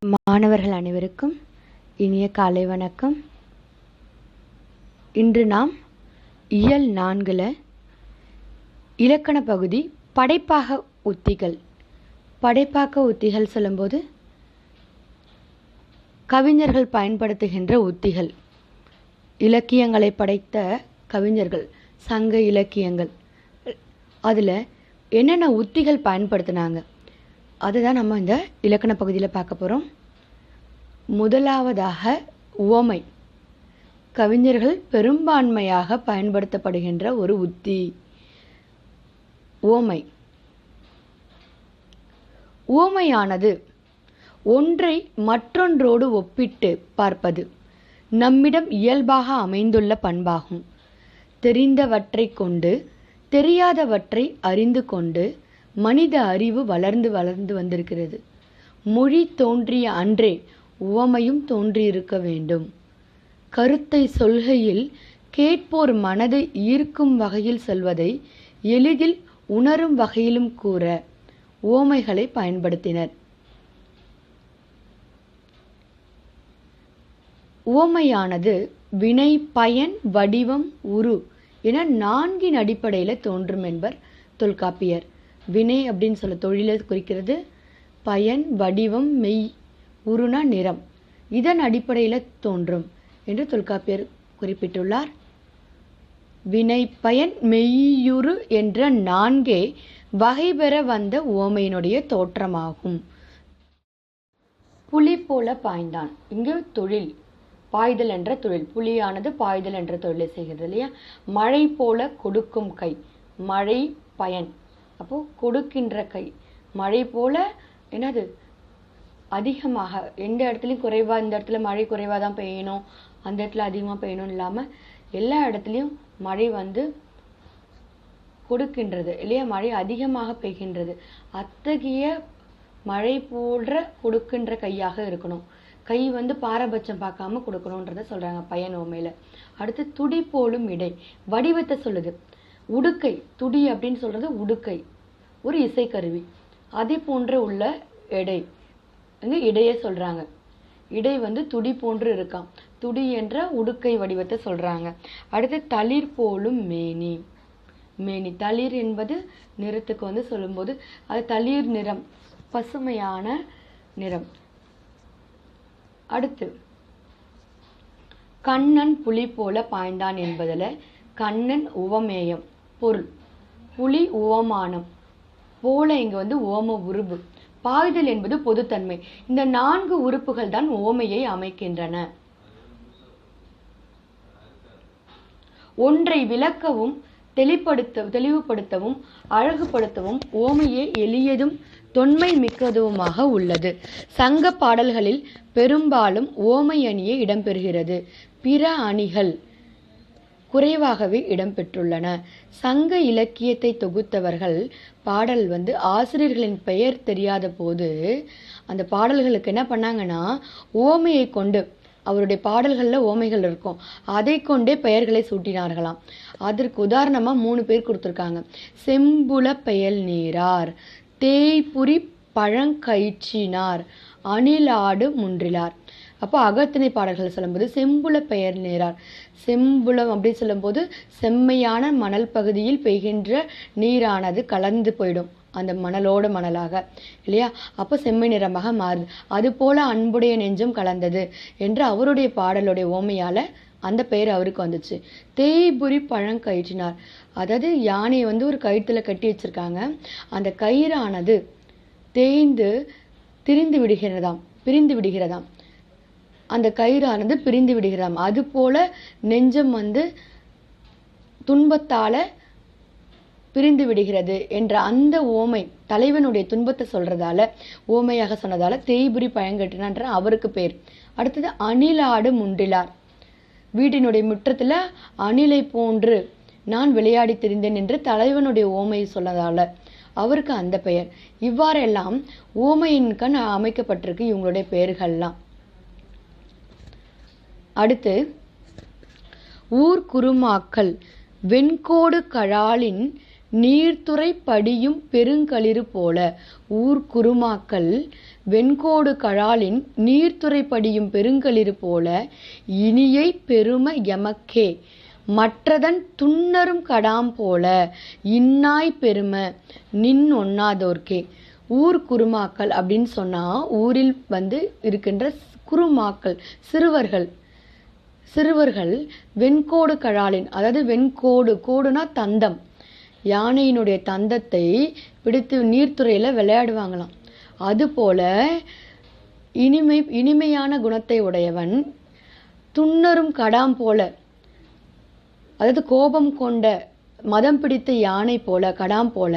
மாணவர்கள் அனைவருக்கும் இனிய காலை வணக்கம். இன்று நாம் இயல் நான்கில் இலக்கண பகுதி படைப்பாக உத்திகள். படைப்பாக்க உத்திகள் சொல்லும்போது கவிஞர்கள் பயன்படுத்துகின்ற உத்திகள். இலக்கியங்களை படைத்த கவிஞர்கள் சங்க இலக்கியங்கள். அதில் என்னென்ன உத்திகள் பயன்படுத்தினாங்க? அதுதான் நம்ம இந்த இலக்கண பகுதியில் பார்க்க போகிறோம் முதலாவதாக உவமை. கவிஞர்கள் பெரும்பான்மையாக பயன்படுத்தப்படுகின்ற ஒரு உத்தி. உவமை. உவமையானது ஒன்றை மற்றொன்றோடு ஒப்பிட்டு பார்ப்பது நம்மிடம் இயல்பாக அமைந்துள்ள பண்பாகும். தெரிந்தவற்றை கொண்டு தெரியாதவற்றை அறிந்து கொண்டு மனித அறிவு வளர்ந்து வளர்ந்து வந்திருக்கிறது. மொழி தோன்றிய அன்றே உவமையும் தோன்றியிருக்க வேண்டும். கருத்தை சொல்கையில் கேட்போர் மனதை ஈர்க்கும் வகையில் சொல்வதை எளிதில் உணரும் வகையிலும் கூற உவமைகளை பயன்படுத்தினர். உவமையானது வினை பயன் வடிவம் உரு என நான்கின் அடிப்படையில் தோன்றும் என்பர் தொல்காப்பியர். வினை அப்படின்னு சொல்ல தொழிலை குறிக்கிறது. பயன் வடிவம் மெய் உருணா நிறம். இதன் அடிப்படையில் தோன்றும் என்று தொல்காப்பியர் குறிப்பிட்டுள்ளார். வினை பயன் மெய்யுரு என்ற நான்கே வகை பெற வந்த ஓமையினுடைய தோற்றமாகும். புலி போல பாய்ந்தான். இங்கு தொழில் பாய்தல் என்ற தொழில். புலியானது பாய்தல் என்ற தொழிலை செய்கிறது இல்லையா? மழை போல கொடுக்கும் கை. மழை பயன். அப்போ கொடுக்கின்ற கை. மழை போல என்னது? அதிகமாக. எந்த இடத்துலையும் குறைவா இந்த இடத்துல மழை குறைவாக தான் பெய்யணும். அந்த இடத்துல அதிகமாக பெய்யணும் இல்லாமல் எல்லா இடத்துலையும் மழை வந்து கொடுக்கின்றது. இல்லையா? மழை அதிகமாக பெய்கின்றது. அத்தகைய மழை போன்ற கொடுக்கின்ற கையாக இருக்கணும். கை வந்து பாரபட்சம் பார்க்காம கொடுக்கணுன்றத சொல்றாங்க பயன் உண்மையில. அடுத்து துடி போலும் இடை. வடிவத்தை சொல்லுது. உடுக்கை. துடி அப்படின்னு சொல்றது உடுக்கை. ஒரு இசைக்கருவி. அதே போன்று உள்ள எடை. வந்து இடையே சொல்கிறாங்க இடை வந்து துடி போன்று இருக்காம். துடி என்ற உடுக்கை வடிவத்தை சொல்கிறாங்க அடுத்து தளிர் போலும் மேனி. மேனி. தளிர் என்பது நிறத்துக்கு வந்து சொல்லும்போது அது தளிர் நிறம் பசுமையான நிறம். அடுத்து கண்ணன் புலி போல பாய்ந்தான் என்பதில் கண்ணன் உவமேயம் பொருள். புலி உவமானம். போல இங்க வந்து ஓம உருபு பாய்தல் என்பது பொதுத்தன்மை. இந்த நான்கு உறுப்புகள் தான் ஓமையை அமைக்கின்றன. ஒன்றை விளக்கவும் தெளிப்படுத்த தெளிவுபடுத்தவும் அழகுபடுத்தவும் ஓமையே எளியதும் தொன்மை மிக்கதுமாக உள்ளது. சங்க பாடல்களில் பெரும்பாலும் ஓமை அணியே இடம்பெறுகிறது. பிற அணிகள். குறைவாகவே இடம்பெற்றுள்ளன. சங்க இலக்கியத்தை தொகுத்தவர்கள் பாடல் வந்து ஆசிரியர்களின் பெயர் தெரியாத போது அந்த பாடல்களுக்கு என்ன பண்ணாங்கன்னா ஓமையை கொண்டு அவருடைய பாடல்களில் ஓமைகள் இருக்கும். அதை கொண்டே பெயர்களை சூட்டினார்களாம். அதற்கு உதாரணமாக மூணு பேர் கொடுத்துருக்காங்க. செம்புல பெயல் நீரார் தேய்புரி பழங்கயிற்றினார் அணிலாடு முன்றிலார். அப்போ அகத்திணை பாடல்கள் சொல்லும்போது செம்புல பெயர் நேரார். செம்புலம் அப்படின்னு சொல்லும்போது செம்மையான மணல் பகுதியில் பெய்கின்ற நீரானது கலந்து போயிடும் அந்த மணலோட மணலாக இல்லையா? அப்போ செம்மை நிறமாக மாறுது. அது போல அன்புடைய நெஞ்சும் கலந்தது என்று அவருடைய பாடலுடைய ஓமையால் அந்த பெயர் அவருக்கு வந்துச்சு. தேய்புரி பழங்கயிற்றினார். அதாவது யானையை வந்து ஒரு கயிற்றுல கட்டி வச்சிருக்காங்க. அந்த கயிறானது தேய்ந்து திரிந்து விடுகிறதாம் பிரிந்து விடுகிறதாம். அந்த கயிறானது பிரிந்து விடுகிறாம். அதுபோல நெஞ்சம் வந்து துன்பத்தால பிரிந்து விடுகிறது என்ற அந்த ஓமை தலைவனுடைய துன்பத்தை சொல்றதால ஓமையாக சொன்னதால தேய்புரி பயங்கட்டினான்ற அவருக்கு பேர். அடுத்தது அணிலாடு முண்டிலார் வீட்டினுடைய முற்றத்துல அணிலை போன்று நான் விளையாடி திரிந்தேன் என்று தலைவனுடைய ஓமையை சொன்னதால அவருக்கு அந்த பெயர். இவ்வாறெல்லாம் ஓமையின் கண் அமைக்கப்பட்டிருக்கு இவங்களுடைய பெயர்கள்லாம். அடுத்து ஊர் குருமாக்கள் வெண்கோடு கழாலின் நீர்த்துறை படியும் பெருங்களிறு போல. ஊர் குருமாக்கள் வெண்கோடு கழாலின் நீர்த்துறை படியும் பெருங்களிறு போல. இனியை பெரும எமக்கே. மற்றதன் துண்ணரும் கடாம் போல. இன்னாய் பெரும நின் ஒண்ணாதோர்க்கே. ஊர் குருமாக்கள் அப்படின்னு சொன்னால் ஊரில் வந்து இருக்கின்ற குருமாக்கள் சிறுவர்கள். சிறுவர்கள் வெண்கோடு கழாலின் அதாவது வெண்கோடு கோடுனா தந்தம். யானையினுடைய தந்தத்தை பிடித்து நீர்த்துறையில் விளையாடுவாங்களாம். அதுபோல இனிமை இனிமையான குணத்தை உடையவன் துண்ணரும் கடாம் போல அதாவது கோபம் கொண்ட மதம் பிடித்த யானை போல கடாம் போல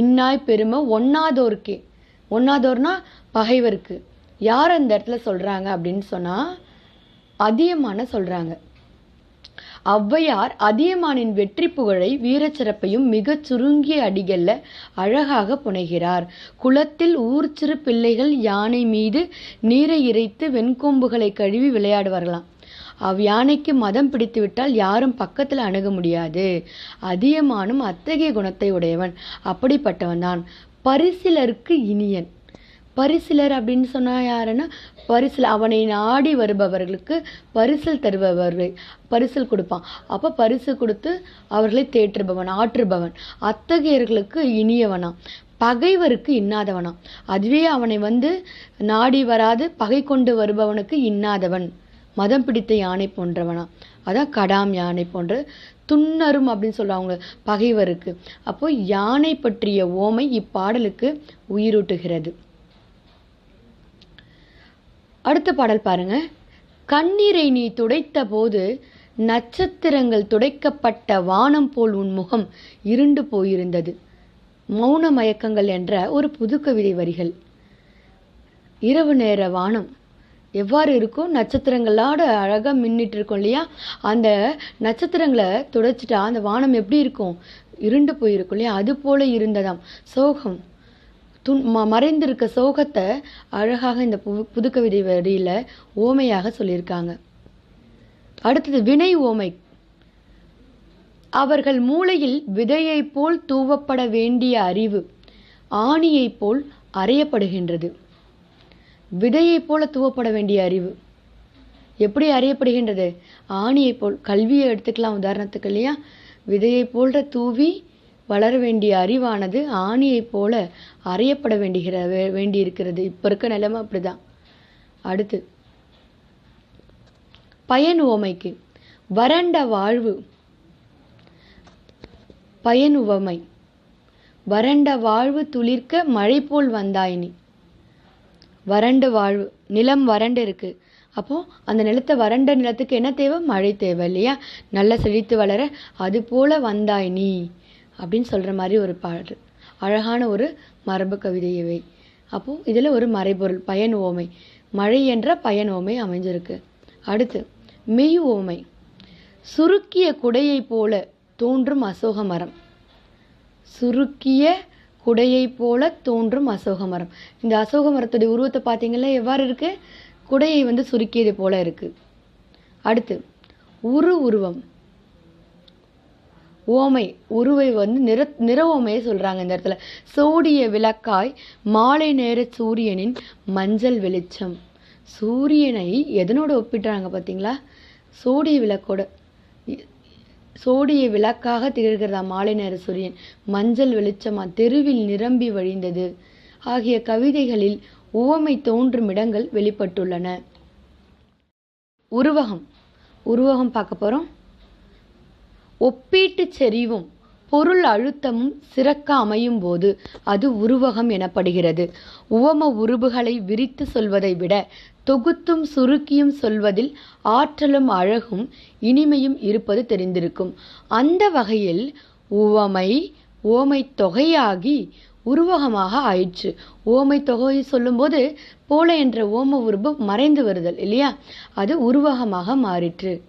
இன்னாய் பெருமை ஒன்னாதோருக்கே ஒன்னாதோர்னா பகைவருக்கு. யார் அந்த இடத்துல சொல்கிறாங்க அப்படின்னு சொன்னால் அதியமான சொல்றாங்க. ஔவையார் அதியமானின் வெற்றி புகழை வீரச்சிறப்பையும் மிகச் சுருங்கிய அடிகள்ல அழகாக புனைகிறார். குளத்தில் ஊர் சிறு பிள்ளைகள் யானை மீது நீரை இறைத்து வெண்கொம்புகளை கழுவி விளையாடுவார்களாம். அவ் யானைக்கு மதம் பிடித்து விட்டால் யாரும் பக்கத்துல அணுக முடியாது. அதியமானும் அத்தகைய குணத்தை உடையவன் அப்படிப்பட்டவன் தான் பரிசிலருக்கு இனியன். பரிசிலர் அப்படின்னு சொன்னால் யாருன்னா பரிசில் அவனை நாடி வருபவர்களுக்கு பரிசில் தருபவர்கள் பரிசில் கொடுப்பான். அப்போ பரிசு கொடுத்து அவர்களை தேற்றுபவன் ஆற்றுபவன். அத்தகையர்களுக்கு இனியவனாம் பகைவருக்கு இன்னாதவனாம் அதுவே அவனை வந்து நாடி வராது பகை கொண்டு வருபவனுக்கு இன்னாதவன். மதம் பிடித்த யானை போன்றவனா. அதான் கடாம் யானை போன்ற துன்னரும் அப்படின்னு சொல்லுவாங்க பகைவருக்கு. அப்போ யானை பற்றிய ஓமை இப்பாடலுக்கு உயிரூட்டுகிறது. அடுத்த பாடல் பாருங்க. கண்ணீரை நீ துடைத்த போது நட்சத்திரங்கள் துடைக்கப்பட்ட வானம் போல் உன் முகம் இருண்டு போயிருந்தது. மௌன மயக்கங்கள் என்ற ஒரு புது கவிதை வரிகள். இரவு நேர வானம் எவ்வாறு இருக்கும்? நட்சத்திரங்களோட அழகாக மின்னிட்டு இருக்கும் இல்லையா? அந்த நட்சத்திரங்களை துடைச்சிட்டா அந்த வானம் எப்படி இருக்கும்? இருண்டு போயிருக்கும் இல்லையா? அது போல இருந்ததாம். சோகம். துன் ம மறைந்திருக்க சோகத்தை அழகாக இந்த பு புதுக்கவிதை வரியில் ஓமையாக சொல்லியிருக்காங்க. அடுத்தது வினை ஓமை. அவர்கள் மூளையில் விதையைப் போல் தூவப்பட வேண்டிய அறிவு ஆணியைப் போல் அறையப்படுகின்றது. விதையைப் போல தூவப்பட வேண்டிய அறிவு எப்படி அறியப்படுகின்றது? ஆணியைப் போல் கல்வியை எடுத்துக்கலாம் உதாரணத்துக்கு இல்லையா? விதையைப் போல தூவி வளர வேண்டிய அறிவானது ஆணியைப் போல அறியப்பட வேண்டிகிற வே- வேண்டியிருக்கிறது. இப்போ இருக்க நிலைமை அப்படிதான். அடுத்து பயன் உவமைக்கு. வறண்ட வாழ்வு. பயன் உவமை. வறண்ட வாழ்வு துளிர்க்க மழை போல் வந்தாயினி வறண்ட வறண்டு வாழ்வு. நிலம் வறண்டு இருக்கு. அப்போ அந்த நிலத்தை வறண்ட நிலத்துக்கு என்ன தேவை? மழை தேவை இல்லையா? நல்லா செழித்து வளர அது போல வந்தாய் நீ. அப்படின்னு சொல்கிற மாதிரி ஒரு பாடல். அழகான ஒரு மரபு கவிதை அப்போது இதில் ஒரு மறைபொருள் பயன் ஓமை. மழை என்ற பயன் ஓமை அமைஞ்சிருக்கு. அடுத்து மெய் ஓமை. சுருக்கிய குடையைப் போல தோன்றும் அசோக மரம். சுருக்கிய குடையைப் போல தோன்றும் அசோக மரம். இந்த அசோக மரத்துடைய உருவத்தை பார்த்தீங்கன்னா எவ்வாறு இருக்குது குடையை வந்து சுருக்கியது போல இருக்குது அடுத்து உரு உருவம். ஓமை உருவை வந்து நிற நிற ஓமையை சொல்கிறாங்க இந்த இடத்துல. சோடிய விளக்காய் மாலை நேர சூரியனின் மஞ்சள் வெளிச்சம். சூரியனை எதனோட ஒப்பிடுறாங்க பார்த்தீங்களா சோடிய விளக்கோட. சோடிய விளக்காக திகழ்கிறதா மாலை நேர சூரியன்? மஞ்சள் வெளிச்சமா? தெருவில் நிரம்பி வழிந்தது. ஆகிய கவிதைகளில் உவமை தோன்றும் இடங்கள் வெளிப்பட்டுள்ளன. உருவகம். உருவகம் பார்க்க போகிறோம் ஒப்பீட்டுச் செறிவும் பொருள் அழுத்தமும் சிறக்க அமையும் போது அது உருவகம் எனப்படுகிறது. உவம உருபுகளை விரித்து சொல்வதை விட தொகுத்தும் சுருக்கியும் சொல்வதில் ஆற்றலும் அழகும் இனிமையும் இருப்பது தெரிந்திருக்கும். அந்த வகையில் உவமை ஓமை தொகையாகி உருவகமாக ஆயிற்று. ஓமை தொகையை சொல்லும்போது போல என்ற ஓம உருபு மறைந்து வருதல் இல்லையா? அது உருவகமாக மாறிற்று.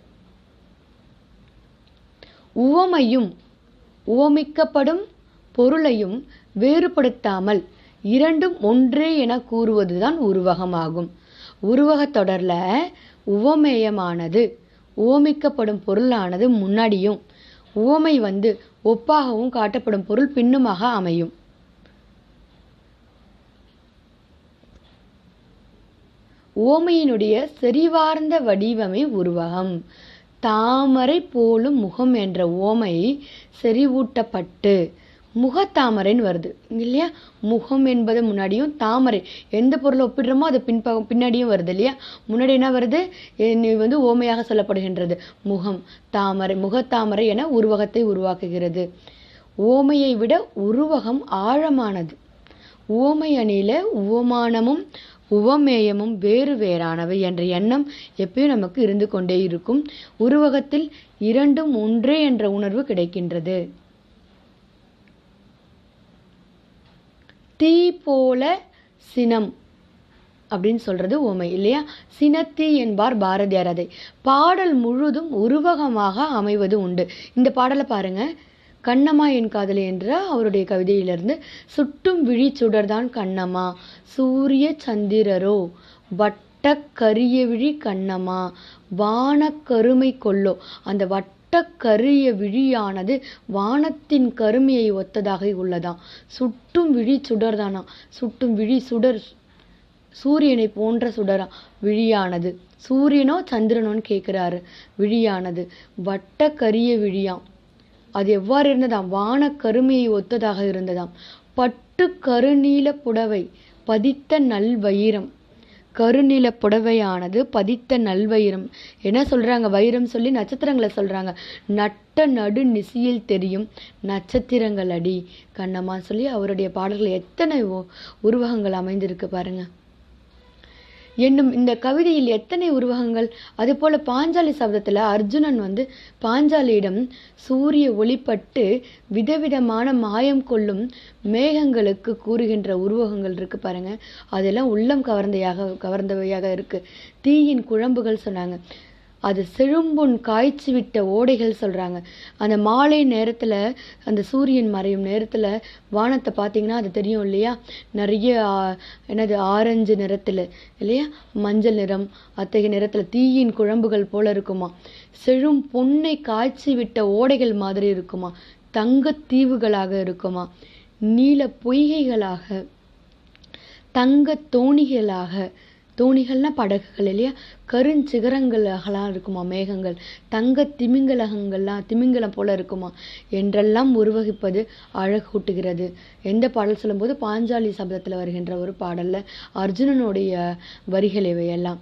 உவமையும் உவமிக்கப்படும் பொருளையும் வேறுபடுத்தாமல் இரண்டும் ஒன்றே என கூறுவதுதான் உருவகமாகும். உருவகத் தொடர்ல உவமேயமானது உவமிக்கப்படும் பொருளானது முன்னாடியும் உவமை வந்து ஒப்பாகவும் காட்டப்படும் பொருள் பின்னுமாக அமையும். ஓமையினுடைய செறிவார்ந்த வடிவமே உருவகம். தாமரை போலும் முகம் என்ற ஓமை செறிவூட்டப்பட்டு முகத்தாமரைன்னு வருது இல்லையா? முகம் என்பது முன்னாடியும் தாமரை. எந்த பொருளை ஒப்பிடுறோமோ அது பின்ப பின்னாடியும் வருது இல்லையா? முன்னாடி என்ன வருது? இது வந்து ஓமையாக சொல்லப்படுகின்றது. முகம் தாமரை முகத்தாமரை என உருவகத்தை உருவாக்குகிறது. ஓமையை விட உருவகம் ஆழமானது. ஓமை அணியில உவமானமும் உவமேயமும் வேறு வேறானவை என்ற எண்ணம் எப்பயும் நமக்கு இருந்து கொண்டே இருக்கும். உருவகத்தில் இரண்டும் ஒன்றே என்ற உணர்வு கிடைக்கின்றது. தீ போல சினம் அப்படின்னு சொல்றது உவமை இல்லையா? சினத்தி என்பார் பாரதியார் அதை. பாடல் முழுதும் உருவகமாக அமைவது உண்டு. இந்த பாடலை பாருங்க. கண்ணம்மா என் காதலி என்ற அவருடைய கவிதையிலிருந்து சுட்டும் விழி சுடர்தான் கண்ணம்மா. சூரிய சந்திரரோ வட்ட கரிய விழி கண்ணம்மா. வான கருமை கொல்லோ. அந்த வட்ட கரிய விழியானது வானத்தின் கருமையை ஒத்ததாக உள்ளதாம் சுட்டும் விழி சுடர்தானா? சுட்டும் விழி சுடர் சூரியனை போன்ற சுடரா? விழியானது. சூரியனோ சந்திரனோன்னு கேட்குறாரு விழியானது. வட்ட கரிய விழியாம் அது எவ்வாறு இருந்ததாம்? வான கருமையை ஒத்ததாக இருந்ததாம். பட்டு கருநீல புடவை பதித்த நல்வயிரம். கருநில புடவையானது பதித்த நல்வயிரம். என்ன சொல்றாங்க? வைரம் சொல்லி நட்சத்திரங்களை சொல்றாங்க. நட்ட நடு நிசியில் தெரியும் நட்சத்திரங்கள் அடி கண்ணம்மா சொல்லி அவருடைய பாடல்கள் எத்தனை உ- உருவகங்கள் அமைந்திருக்கு பாருங்கள் என்னும் இந்த கவிதையில் எத்தனை உருவகங்கள்? அதுபோல பாஞ்சாலி சப்தத்தில் அர்ஜுனன் வந்து பாஞ்சாலியிடம் சூரிய ஒளிப்பட்டு விதவிதமான மாயம் கொள்ளும் மேகங்களுக்கு கூறுகின்ற உருவகங்கள் இருக்குது பாருங்கள் அதெல்லாம் உள்ளம் கவர்ந்தையாக கவர்ந்தவையாக இருக்குது தீயின் குழம்புகள் சொன்னாங்க. அது செழும்புண் காய்ச்சி விட்ட ஓடைகள் சொல்கிறாங்க அந்த மாலை நேரத்தில் அந்த சூரியன் மறையும் நேரத்தில் வானத்தை பார்த்தீங்கன்னா அது தெரியும் இல்லையா? நிறைய என்னது ஆரஞ்சு நிறத்தில் இல்லையா? மஞ்சள் நிறம் அத்தகைய நிறத்தில் தீயின் குழம்புகள் போல இருக்குமா? செழும் பொன்னை காய்ச்சி விட்ட ஓடைகள் மாதிரி இருக்குமா? தங்கத் தீவுகளாக இருக்குமா? நீல பொய்கைகளாக தங்க தோணிகளாக தோணிகள்னா படகுகள் இல்லையா? கருஞ்சிகரங்களாகலாம் இருக்குமா மேகங்கள்? தங்க திமிங்கலகங்கள்லாம் திமிங்கலம் போல இருக்குமா? என்றெல்லாம் உருவகிப்பது அழகூட்டுகிறது. எந்த பாடல் சொல்லும்போது பாஞ்சாலி சப்தத்தில் வருகின்ற ஒரு பாடலில் அர்ஜுனனுடைய வரிகள் இவையெல்லாம்.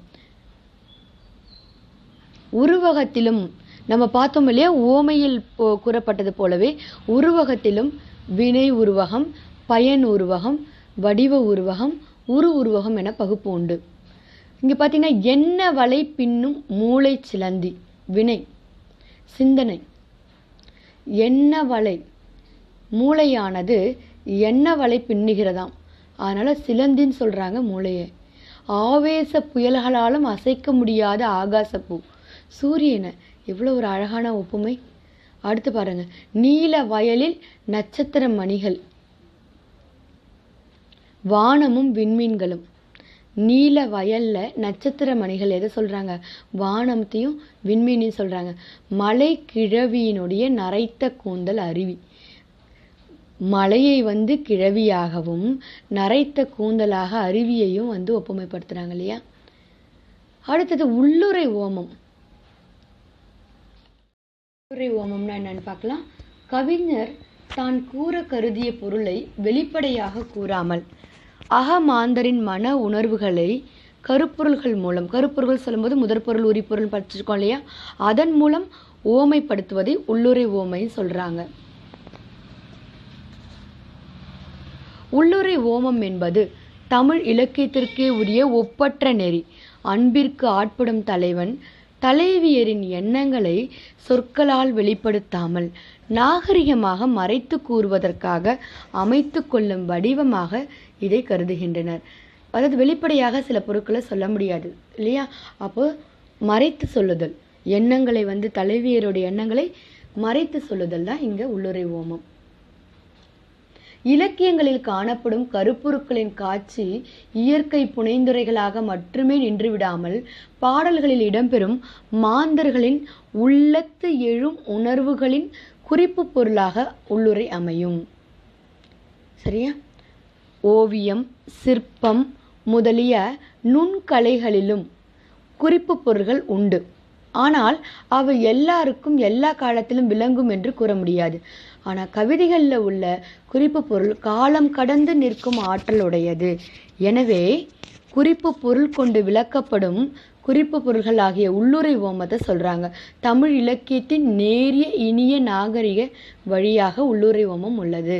உருவகத்திலும் நம்ம பார்த்தோம் இல்லையா ஓமையில் போ- கூறப்பட்டது போலவே உருவகத்திலும் வினை உருவகம் பயன் உருவகம் வடிவ உருவகம் உரு உருவகம் என பகுப்பு உண்டு. இங்கே பார்த்தீங்கன்னா என்ன வலை பின்னும் மூளை சிலந்தி வினை சிந்தனை. என்ன வலை மூளையானது என்ன வலை பின்னுகிறதாம். அதனால் சிலந்தின்னு சொல்கிறாங்க மூளையை. ஆவேச புயல்களாலும் அசைக்க முடியாத ஆகாசப்பூ. சூரியனை எவ்வளோ ஒரு அழகான ஒப்புமை. அடுத்து பாருங்க நீல வயலில் நட்சத்திர மணிகள். வானமும் விண்மீன்களும். நீல வயல்ல நட்சத்திர மணிகள் எதை சொல்றாங்க? வானத்தையும் விண்மீனையும் சொல்றாங்க. மலை கிழவியினுடைய நரைத்த கூந்தல் அருவி. மலையை வந்து கிழவியாகவும் நரைத்த கூந்தலாக அருவியையும் வந்து ஒப்புமைப்படுத்துறாங்க இல்லையா? அடுத்தது உள்ளுரை ஓமம். உள்ளுரை ஓமம்னா என்னன்னு பார்க்கலாம். கவிஞர் தான் கூற கருதிய பொருளை வெளிப்படையாக கூறாமல் அகமாந்தரின் மன உணர்வுகளை கருப்பொருள்கள் மூலம் கருப்பொருள்கள் சொல்லும்போது முதற்பொருள் உரிப்பொருள் படிச்சிருக்கோம் இல்லையா? அதன் மூலம் ஓமைப்படுத்துவதை உள்ளுரை ஓமைன்னு சொல்றாங்க. உள்ளுரை ஓமம் என்பது தமிழ் இலக்கியத்திற்கே உரிய ஒப்பற்ற நெறி. அன்பிற்கு ஆட்படும் தலைவன் தலைவியரின் எண்ணங்களை சொற்களால் வெளிப்படுத்தாமல் நாகரிகமாக மறைத்து கூறுவதற்காக அமைத்து கொள்ளும் வடிவமாக இதை கருதுகின்றனர். அதாவது வெளிப்படையாக சில பொருட்களை சொல்ல முடியாது இல்லையா? அப்போ மறைத்து சொல்லுதல். எண்ணங்களை வந்து தலைவியருடைய எண்ணங்களை மறைத்து சொல்லுதல் தான் இங்க உள்ளுரை ஓமம். இலக்கியங்களில் காணப்படும் கருப்பொருட்களின் காட்சி இயற்கை புனைந்துரைகளாக மட்டுமே நின்று விடாமல் பாடல்களில் இடம்பெறும் மாந்தர்களின் உள்ளத்து எழும் உணர்வுகளின் குறிப்பு பொருளாக உள்ளுரை அமையும். சரியா? ஓவியம் சிற்பம் முதலிய நுண்கலைகளிலும் குறிப்பு பொருள்கள் உண்டு. ஆனால் அவை எல்லாருக்கும் எல்லா காலத்திலும் விளங்கும் என்று கூற முடியாது. ஆனால் கவிதைகளில் உள்ள குறிப்பு பொருள் காலம் கடந்து நிற்கும் ஆற்றல் உடையது எனவே குறிப்பு பொருள் கொண்டு விளக்கப்படும் குறிப்பு பொருள்கள் ஆகிய உள்ளுரை ஓமத்தை சொல்கிறாங்க தமிழ் இலக்கியத்தின் நேரிய இனிய நாகரிக வழியாக உள்ளுரை ஓமம் உள்ளது.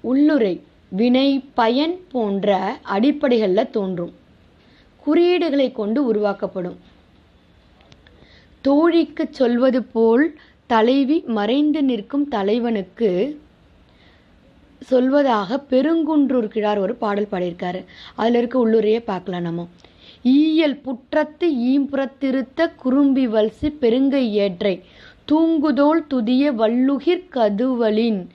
உள்ளுரை வினை பயன் போன்ற அடிப்படைகளில் தோன்றும். குறியீடுகளை கொண்டு உருவாக்கப்படும். தோழிக்கு சொல்வது போல் தலைவி மறைந்து நிற்கும் தலைவனுக்கு சொல்வதாக பெருங்குன்றூர் கிழார் ஒரு பாடல் பாடியிருக்காரு. அதுல இருக்க உள்ளுரையே பார்க்கலாம் நம்ம. ஈயல் புற்றத்து ஈம்புறத்திருத்த குறும்பி வல்சி பெருங்கை ஏற்றை. தூங்குதோல் துதிய வள்ளுகிர் கதுவலின்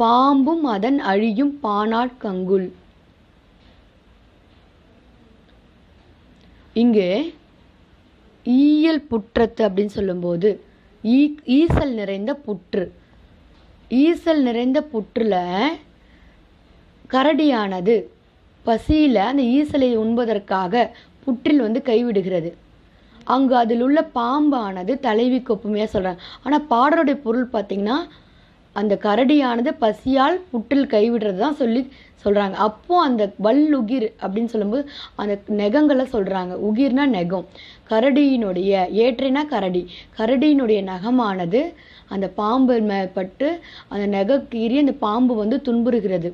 பாம்பும் அதன் அழியும் பானாட்கங்குல் இங்கே ஈயல் புற்றத்து அப்படின்னு சொல்லும்போது ஈ ஈசல் நிறைந்த புற்று. ஈசல் நிறைந்த புற்றுல கரடியானது பசியில் அந்த ஈசலை உண்பதற்காக புற்றில் வந்து கைவிடுகிறது. அங்கு அதில் உள்ள பாம்பானது தலைவி கொப்புமையாக சொல்கிறாங்க ஆனால் பாடலுடைய பொருள் பார்த்தீங்கன்னா அந்த கரடியானது பசியால் புற்றில் கைவிடுறது தான் சொல்லி சொல்கிறாங்க அப்போது அந்த வல் உகிர் அப்படின்னு சொல்லும்போது அந்த நெகங்களை சொல்கிறாங்க உகிர்னா நெகம். கரடியினுடைய ஏற்றைனா கரடி. கரடியினுடைய நகமானது அந்த பாம்பு மேற்பட்டு அந்த நெக கீறி அந்த பாம்பு வந்து துன்புறுகிறது.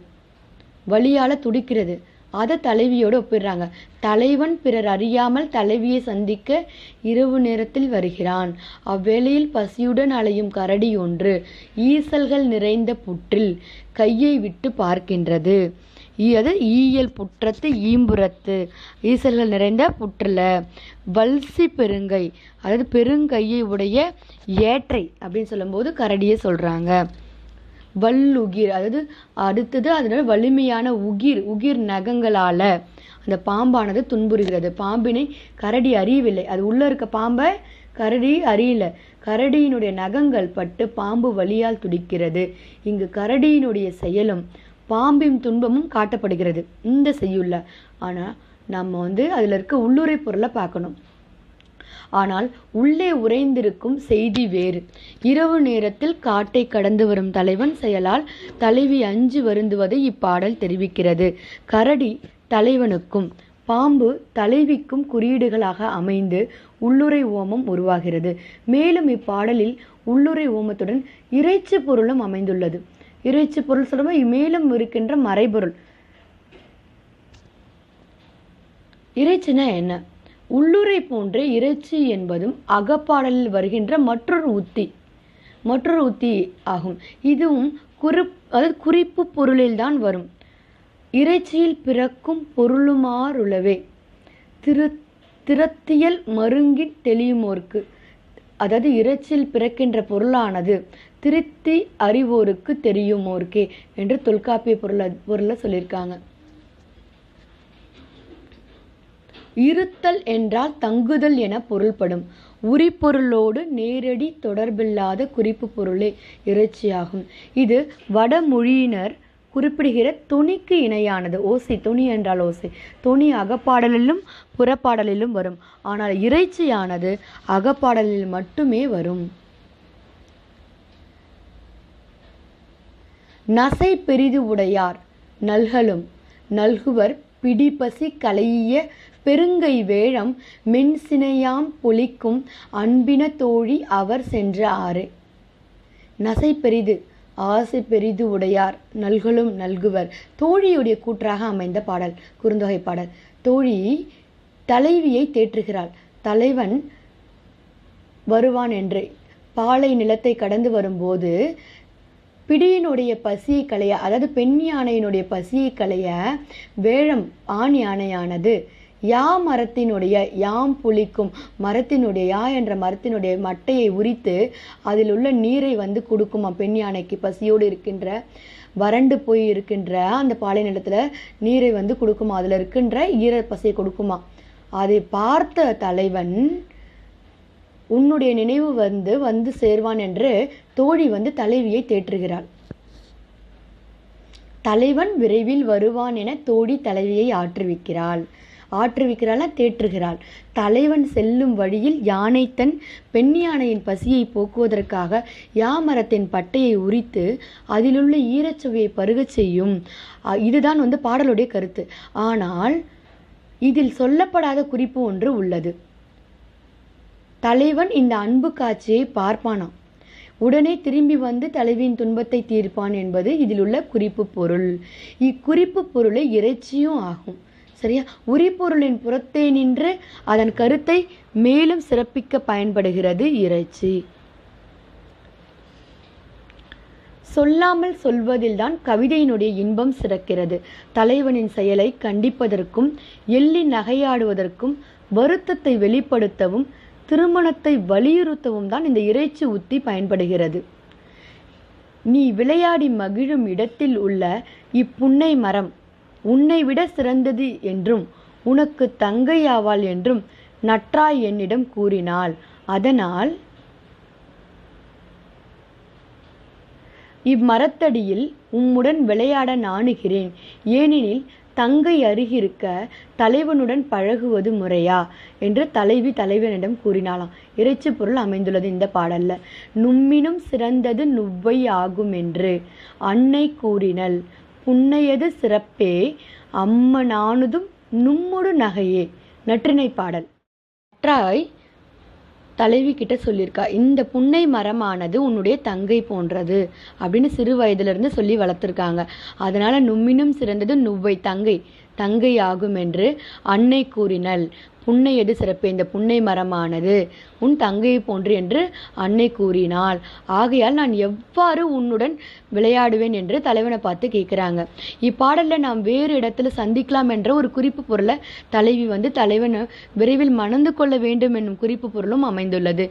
வழியால் துடிக்கிறது. அதை தலைவியோடு ஒப்பிடுறாங்க. தலைவன் பிறர் அறியாமல் தலைவியை சந்திக்க இரவு நேரத்தில் வருகிறான். அவ்வேளையில் பசியுடன் அலையும் கரடி ஒன்று ஈசல்கள் நிறைந்த புற்றில் கையை விட்டு பார்க்கின்றது. ஈ- அது ஈயல் புற்றத்து ஈம்புறத்து. ஈசல்கள் நிறைந்த புற்றுல வல்சி பெருங்கை அதாவது பெருங்கையை உடைய ஏற்றை அப்படின்னு சொல்லும்போது கரடியை சொல்கிறாங்க வல்லுகிர். அதாவது அடுத்தது அதனோட வலிமையான உகிர் உகிர் நகங்களால் அந்த பாம்பானது துன்புறுகிறது. பாம்பினை கரடி அறியவில்லை. அது உள்ளே இருக்க பாம்பை கரடி அறியல. கரடியினுடைய நகங்கள் பட்டு பாம்பு வலியால் துடிக்கிறது. இங்கு கரடியினுடைய செயலும் பாம்பின் துன்பமும் காட்டப்படுகிறது. இந்த செய்யுள்ள. ஆனால் நம்ம வந்து அதில் இருக்க உள்ளுரை பொருளை பார்க்கணும். ஆனால் உள்ளே உறைந்திருக்கும் செய்தி வேறு. இரவு நேரத்தில் காட்டை கடந்து வரும் தலைவன் செயலால் தலைவி அஞ்சு வருந்துவதை இப்பாடல் தெரிவிக்கிறது. கரடி தலைவனுக்கும் பாம்பு தலைவிக்கும் குறியீடுகளாக அமைந்து உள்ளுரை ஓமம் உருவாகிறது. மேலும் இப்பாடலில் உள்ளுரை ஓமத்துடன் இறைச்சி பொருளும் அமைந்துள்ளது. இறைச்சி பொருள் சொல்லும்போது மேலும் இருக்கின்ற மறைபொருள். இறைச்சினா என்ன? உள்ளுரை போன்றே இறைச்சி என்பதும் அகப்பாடலில் வருகின்ற மற்றொரு உத்தி மற்றொரு உத்தி ஆகும். இதுவும் குறி அதாவது குறிப்பு பொருளில்தான் வரும். இறைச்சியில் பிறக்கும் பொருளுமாறுளவே திரு திறத்தியல் மருங்கின் தெளியுமோர்க்கு அதாவது இறைச்சியில் பிறக்கின்ற பொருளானது திருத்தி அறிவோருக்கு தெரியுமோர்க்கே என்று தொல்காப்பிய பொருளை பொருளை சொல்லியிருக்காங்க. இருத்தல் என்றால் தங்குதல் என பொருள்படும். உரிப்பொருளோடு நேரடி தொடர்பில்லாத குறிப்பு பொருளே இறைச்சியாகும். இது வடமொழியினர் குறிப்பிடுகிற துணிக்கு இணையானது. ஓசை துணி என்றால் ஓசை. துணி அகப்பாடலிலும் புறப்பாடலிலும் வரும். ஆனால் இறைச்சியானது அகப்பாடலில் மட்டுமே வரும். நசை பெரிது உடையார் நல்கலும் நல்குவர் பிடிபசி கலைய பெருங்கை வேழம் மென்சினையாம் பொலிக்கும் அன்பின தோழி அவர் சென்ற ஆறு நசை பெரிது ஆசை பெரிது உடையார் நல்கலும் நல்குவர். தோழியுடைய கூற்றாக அமைந்த பாடல் குறுந்தொகை பாடல். தோழி தலைவியை தேற்றுகிறாள். தலைவன் வருவான் என்று. பாலை நிலத்தை கடந்து வரும்போது பிடியினுடைய பசியை களைய அதாவது பெண் யானையினுடைய பசியை களைய வேழம் ஆண் யானையானது. யா மரத்தினுடைய யாம் புளிக்கும் மரத்தினுடைய யா என்ற மரத்தினுடைய மட்டையை உரித்து அதில் உள்ள நீரை வந்து கொடுக்குமா பெண் யானைக்கு பசியோடு இருக்கின்ற வறண்டு போய் இருக்கின்ற அந்த பாலை நிலத்தில் நீரை வந்து கொடுக்குமா? அதில் இருக்கின்ற ஈர பசியை கொடுக்குமா? அதை பார்த்த தலைவன் உன்னுடைய நினைவு வந்து வந்து சேர்வான் என்று தோழி வந்து தலைவியை தேற்றுகிறாள். தலைவன் விரைவில் வருவான் என தோழி தலைவியை ஆற்றுவிக்கிறாள். ஆற்றுவிக்கிறாளா தேற்றுகிறாள். தலைவன் செல்லும் வழியில் யானை தன் பெண் யானையின் பசியை போக்குவதற்காக யாமரத்தின் பட்டையை உரித்து அதிலுள்ள ஈரச்சுவையை பருகச் செய்யும். அ, இதுதான் வந்து பாடலுடைய கருத்து. ஆனால் இதில் சொல்லப்படாத குறிப்பு ஒன்று உள்ளது. தலைவன் இந்த அன்பு காட்சியை பார்ப்பானாம். உடனே திரும்பி வந்து தலைவியின் துன்பத்தை தீர்ப்பான் என்பது இதில் உள்ள குறிப்பு பொருள். இக்குறிப்பு பொருளை இறைச்சியும் ஆகும். சரியா? உரிபொருளின் புறத்தே நின்று அதன் கருத்தை மேலும் சிறப்பிக்க பயன்படுகிறது இறைச்சி. சொல்லாமல் சொல்வதில்தான் கவிதையினுடைய இன்பம் சிறக்கிறது. தலைவனின் செயலை கண்டிப்பதற்கும் எள்ளி நகையாடுவதற்கும் வருத்தத்தை வெளிப்படுத்தவும் திருமணத்தை வலியுறுத்தவும் தான் இந்த இறைச்சி உத்தி பயன்படுகிறது. நீ விளையாடி மகிழும் இடத்தில் உள்ள இப்புன்னை மரம் உன்னை விட சிறந்தது என்றும் உனக்கு தங்கையாவாள் என்றும் நற்றாய் என்னிடம் கூறினாள். அதனால் இம்மரத்தடியில் உம்முடன் விளையாட நாணுகிறேன். ஏனெனில் தங்கை அருகிருக்க தலைவனுடன் பழகுவது முறையா? என்று தலைவி தலைவனிடம் கூறினாளாம். இறைச்சி பொருள் அமைந்துள்ளது இந்த பாடல்ல. நும்மினும் சிறந்தது நுவ்வை ஆகும் என்று அன்னை கூறினள். புன்னையது சிறப்பே அம்ம நாணுதும் நும்முடு நகையே. நற்றினை பாடல். நற்றாய் தலைவி கிட்ட சொல்லியிருக்கா இந்த புன்னை மரமானது உன்னுடைய தங்கை போன்றது அப்படின்னு சிறு வயதுலேருந்து சொல்லி வளர்த்துருக்காங்க. அதனால் நும்மினும் சிறந்தது நுவ்வை தங்கை. தங்கை ஆகும் என்று அன்னை கூறினள். புன்னை எது சிறப்பு இந்த புன்னை மரமானது உன் தங்கையை போன்று என்று அன்னை கூறினாள். ஆகையால் நான் எவ்வாறு உன்னுடன் விளையாடுவேன் என்று தலைவனை பார்த்து கேட்குறாங்க. இப்பாடலில் நாம் வேறு இடத்துல சந்திக்கலாம் என்ற ஒரு குறிப்பு பொருளை தலைவி வந்து தலைவனை விரைவில் மணந்து கொள்ள வேண்டும் என்னும் குறிப்பு பொருளும் அமைந்துள்ளது.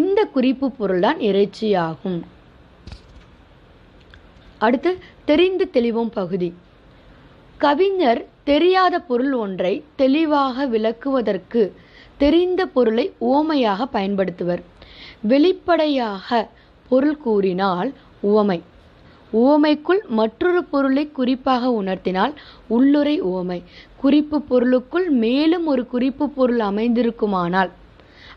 இந்த குறிப்பு பொருள் தான் இறைச்சியாகும். அடுத்து தெரிந்து தெளிவோம் பகுதி. கவிஞர் தெரியாத பொருள் ஒன்றை தெளிவாக விளக்குவதற்கு தெரிந்த பொருளை உவமையாக பயன்படுத்துவர். வெளிப்படையாக பொருள் கூறினால் உவமை. உவமைக்குள் மற்றொரு பொருளை குறிப்பாக உணர்த்தினால் உள்ளுரை உவமை. குறிப்பு பொருளுக்குள் மேலும் ஒரு குறிப்பு பொருள் அமைந்திருக்குமானால்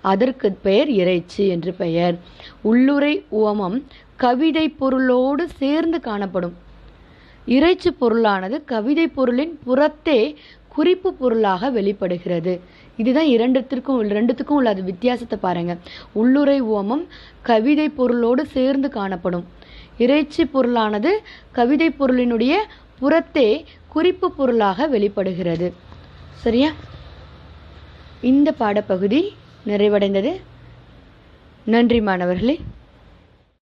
அதற்கு பெயர் இறைச்சி என்று பெயர். உள்ளுரை உவமம் கவிதை பொருளோடு சேர்ந்து காணப்படும். இறைச்சி பொருளானது கவிதை பொருளின் புறத்தே குறிப்பு பொருளாக வெளிப்படுகிறது. இதுதான் இரண்டுத்திற்கும் ரெண்டுத்துக்கும் உள்ள அது வித்தியாசத்தை பாருங்க. உள்ளுரை ஓமம் கவிதை பொருளோடு சேர்ந்து காணப்படும். இறைச்சி பொருளானது கவிதை பொருளினுடைய புறத்தே குறிப்பு பொருளாக வெளிப்படுகிறது. சரியா? இந்த பாடப்பகுதி நிறைவடைந்தது. நன்றி மாணவர்களே.